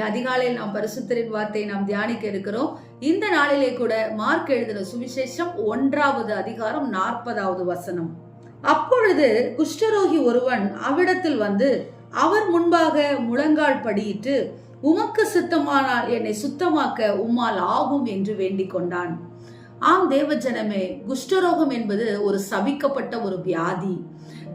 அதிகாலையில் நாம் பரிசுத்தரின் வார்த்தையை நாம் தியானிக்க இருக்கிறோம். இந்த நாளிலே கூட மார்க் எழுதின சுவிசேஷம் ஒன்றாவது அதிகாரம் நாற்பதாவது வசனம். அப்பொழுது குஷ்டரோகி ஒருவன் அவ்விடத்தில் வந்து அவர் முன்பாக முழங்கால் படியிட்டு உமக்கு சுத்தமானால் என்னை சுத்தமாக்க உம்மால் ஆகும் என்று வேண்டிக் கொண்டான். ஆம் தேவஜனமே குஷ்டரோகம் என்பது ஒரு சபிக்கப்பட்ட ஒரு வியாதி.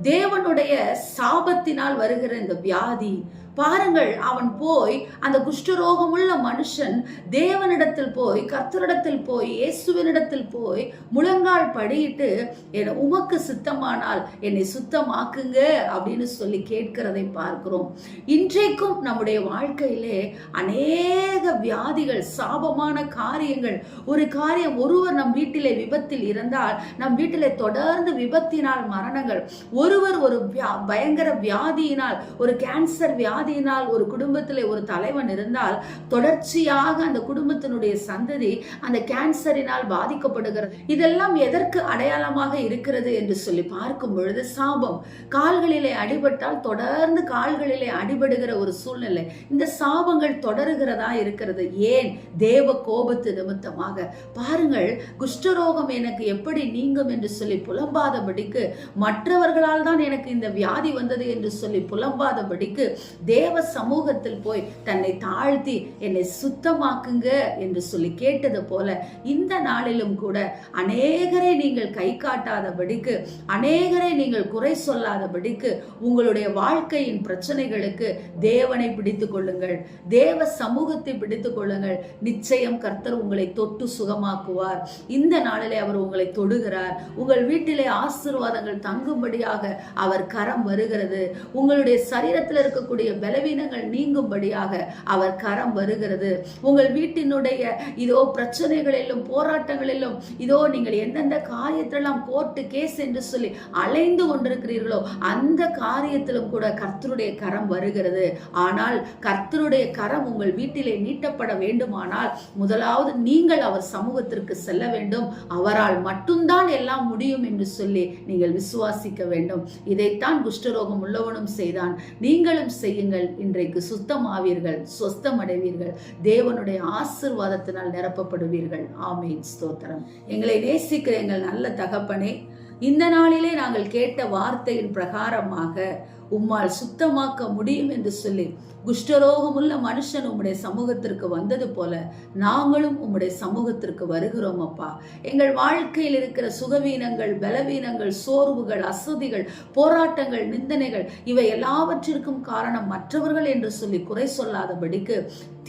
தேவனுடைய சாபத்தினால் வருகிற இந்த வியாதி பாருங்கள் அவன் போய் அந்த குஷ்டரோகமுள்ள மனுஷன் தேவனிடத்தில் போய் கர்த்தரிடத்தில் போய் இயேசுவனிடத்தில் போய் முழங்கால் படியிட்டு என் உமக்கு சுத்தமானால் என்னை சுத்தமாக்குங்க அப்படின்னு சொல்லி கேட்கிறதை பார்க்கிறோம். இன்றைக்கும் நம்முடைய வாழ்க்கையிலே அநேக வியாதிகள் சாபமான காரியங்கள் ஒரு காரியம் ஒருவர் நம் வீட்டிலே விபத்தில் இருந்தால் நம் வீட்டிலே தொடர்ந்து விபத்தினால் மரணங்கள் ஒருவர் ஒரு வியா- பயங்கர வியாதியினால் ஒரு கேன்சர் வியாதி வியாதியினால் ஒரு குடும்பத்தில் ஒரு தலைவன் இருந்தால் தொடர்ச்சியாக அந்த குடும்பத்தினுடைய சந்ததி அந்த கேன்சரினால் பாதிக்கப்படுகிறது. இதெல்லாம் எதற்கு அடையாளமாக இருக்கிறது என்று சொல்லி பார்க்கும் பொழுது சாபம். கால்களிலே அடிபட்டால் தொடர்ந்து கால்களிலே அடிபடுகிற ஒரு சூழ்நிலை. இந்த சாபங்கள் தொடருகிறதா இருக்கிறது? ஏன்? தேவ கோபத்து நிமித்தமாக. பாருங்கள் குஷ்டரோகம் எனக்கு எப்படி நீங்கும் என்று சொல்லி புலம்பாதபடிக்கு மற்றவர்களால் தான் எனக்கு இந்த வியாதி வந்தது என்று சொல்லி புலம்பாதபடிக்கு தேவ சமூகத்தில் போய் தன்னை தாழ்த்தி என்னை சுத்தமாக்குங்க என்று சொல்லி கேட்டது போல இந்த நாளிலும் கூட அநேகரை நீங்கள் கை காட்டாதபடிக்கு அநேகரை நீங்கள் குறை சொல்லாதபடிக்கு உங்களுடைய வாழ்க்கையின் பிரச்சனைகளுக்கு தேவனை பிடித்து கொள்ளுங்கள். தேவ சமூகத்தை பிடித்து கொள்ளுங்கள். நிச்சயம் கர்த்தர் உங்களை தொட்டு சுகமாக்குவார். இந்த நாளிலே அவர் உங்களை தொடுகிறார். உங்கள் வீட்டிலே ஆசீர்வாதங்கள் தங்கும்படியாக அவர் கரம் வருகிறது. உங்களுடைய சரீரத்தில் இருக்கக்கூடிய பலவீனங்கள் நீங்கும்படியாக அவர் கரம் வருகிறது. உங்கள் வீட்டினுடைய இதோ பிரச்சனைகளிலும் போராட்டங்களிலும் இதோ நீங்கள் எந்தெந்த காரியத்திலெல்லாம் கோர்ட்டு கேஸ் என்று சொல்லி அலைந்து கொண்டிருக்கிறீர்களோ அந்த காரியத்திலும் கூட கர்த்தருடைய கரம் வருகிறது. ஆனால் கர்த்தருடைய கரம் உங்கள் வீட்டிலே நீட்டப்பட வேண்டுமானால் முதலாவது நீங்கள் அவர் சமூகத்திற்கு செல்ல வேண்டும். அவரால் மட்டும்தான் எல்லாம் முடியும் என்று சொல்லி நீங்கள் விசுவாசிக்க வேண்டும். இதைத்தான் குஷ்டரோகம் உள்ளவனும் செய்தான். நீங்களும் செய்யுங்கள். இன்றைக்கு சுத்தமாவீர்கள் சொஸ்தமடைவீர்கள் தேவனுடைய ஆசிர்வாதத்தினால் நிரப்பப்படுவீர்கள். ஆமீன். ஸ்தோத்திரம். எங்களை நேசிக்கிற எங்கள் நல்ல தகப்பனே இந்த நாளிலே நாங்கள் கேட்ட வார்த்தையின் பிரகாரமாக உம்மால் சுத்தமாக்க முடியும் என்று சொல்லி குஷ்டரோகமுள்ள மனுஷன் உம்முடைய சமூகத்திற்கு வந்தது போல நாங்களும் உம்முடைய சமூகத்திற்கு வருகிறோம் அப்பா. எங்கள் வாழ்க்கையில் இருக்கிற சுகவீனங்கள் பலவீனங்கள் சோர்வுகள் அசதிகள் போராட்டங்கள் நிந்தனைகள் இவை எல்லாவற்றிற்கும் காரணம் மற்றவர்கள் என்று சொல்லி குறை சொல்லாதபடிக்கு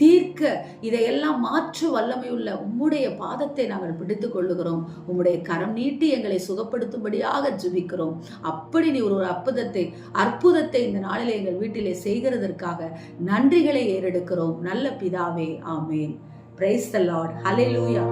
தீர்க்க இதையெல்லாம் மாற்று வல்லமையுள்ள உம்முடைய பாதத்தை நாங்கள் பிடித்துக் கொள்ளுகிறோம். உம்முடைய கரம் நீட்டி எங்களை சுகப்படுத்தும்படியாக ஜுபிக்கிறோம். அப்படி நீ ஒரு அற்புதத்தை அற்புதத்தை இந்த நாளில் எங்கள் வீட்டிலே செய்கிறதற்காக நன்றிகளை ஏறெடுக்கிறோம். நல்ல பிதாவே ஆமேன். Praise the Lord hallelujah